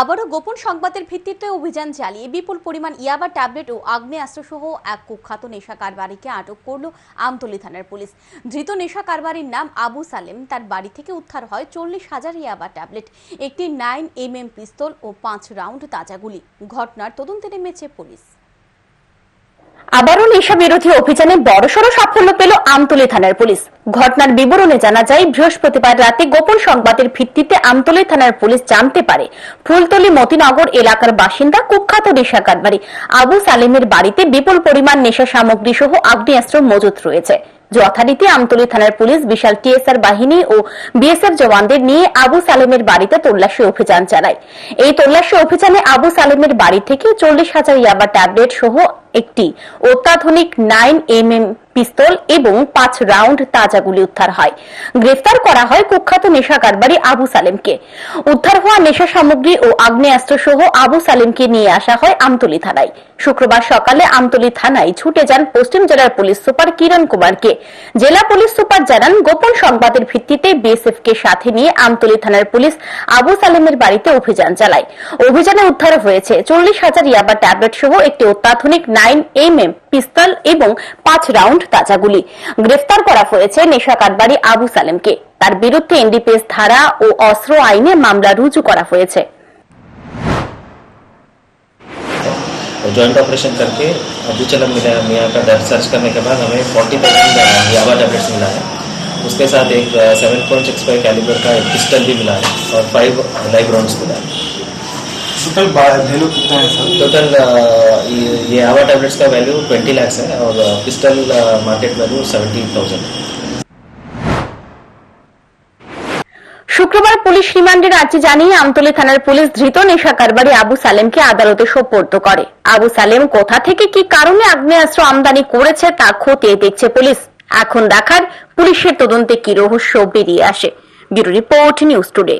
আবারও গোপন সংবাদের ভিত্তিতে অভিযান চালিয়ে বিপুল পরিমাণ ইয়াবা ট্যাবলেট ও আগ্নেয়াস্ত্রসহ এক কুখ্যাত নেশা কারবারিকে আটক করল আমতলী থানার পুলিশ। ধৃত নেশা কারবারির নাম আবু সালেম। তার বাড়ি থেকে উদ্ধার হয় চল্লিশ হাজার ইয়াবা ট্যাবলেট, একটি নাইন এম এম পিস্তল ও পাঁচ রাউন্ড তাজাগুলি ঘটনার তদন্তে নেমেছে পুলিশ। আবারও নেশা বিরোধী অভিযানে বড়সড় সাফল্য পেল আমতলী থানার পুলিশ। ঘটনার বিবরণে জানা যায়, বৃহস্পতিবার রাতে গোপন সংবাদের ভিত্তিতে আমতলী থানার পুলিশ জানতে পারে, ফুলতলি মতিনগর এলাকার বাসিন্দা কুখ্যাত নেশা কারবারি আবু সালেমের বাড়িতে বিপুল পরিমাণ নেশা সামগ্রী সহ আগ্নেয়াস্ত্র মজুত রয়েছে। যথারীতি আমতলী থানার পুলিশ বিশাল টিএসআর বাহিনী ও বিএসএফ জওয়ানদের নিয়ে আবু সালেমের বাড়িতে তল্লাশি অভিযান চালায়। এই তল্লাশি অভিযানে আবু সালেমের বাড়ি থেকে চল্লিশ হাজার ইয়াবা ট্যাবলেট সহ একটি অত্যাধুনিক নাইন এম এম পিস্তল এবং পাঁচ রাউন্ড তাজা গুলি উদ্ধার হয়। গ্রেফতার করা হয় কুখ্যাত নেশা কারবারি আবু সালেমকে। উদ্ধার হওয়া নেশা সামগ্রী ও আগ্নেয়াস্ত্র সহ আবু সালেমকে নিয়ে আসা হয় আমতলী থানায়। শুক্রবার সকালে আমতলী থানায় ছুটে যান পশ্চিম জেলার পুলিশ সুপার কিরণ কুমারকে। জেলা পুলিশ সুপার জানান, গোপন সংবাদের ভিত্তিতে বিএসএফ কে সাথে নিয়ে আমতলি থানার পুলিশ আবু সালেমের বাড়িতে অভিযান চালায়। অভিযানে উদ্ধার হয়েছে চল্লিশ হাজার ইয়াবা ট্যাবলেট সহ একটি অত্যাধুনিক নাইন এম এম পিস্তল এবং পাঁচ রাউন্ড তাজা গুলি গ্রেফতার করা হয়েছে নেশা কারবারি আবু সালেমকে তার বিরুদ্ধে এনডিপিএস ধারা ও অস্ত্র আইনে মামলা রুজু করা হয়েছে और जॉइंट ऑपरेशन करके अबू चलम मिला मियाँ का दर्द सर्च करने के बाद हमें फोर्टी थाउजेंड याबा टैबलेट्स मिला है उसके साथ एक seven point six five calibre का एक पिस्टल भी मिला है और फाइव लाइव राउंड्स मिला है टोटल वैल्यू कितना है सर टोटल ये ये याबा टैबलेट्स का वैल्यू ट्वेंटी लैक्स है और pistol market value seventeen thousand है শুক্রবার পুলিশ রিমান্ডে রাজ্যে জানিয়ে আমতলী থানার পুলিশ ধৃত নেশা কারবারি আবু সালেমকে আদালতে সোপর্দ করে আবু সালেম কোথা থেকে কি কারণে আগ্নেয়াস্ত্র আমদানি করেছে তা খতিয়ে দেখছে পুলিশ এখন দেখার পুলিশের তদন্তে কি রহস্য বেরিয়ে আসে ব্যুরো রিপোর্ট নিউজ টুডে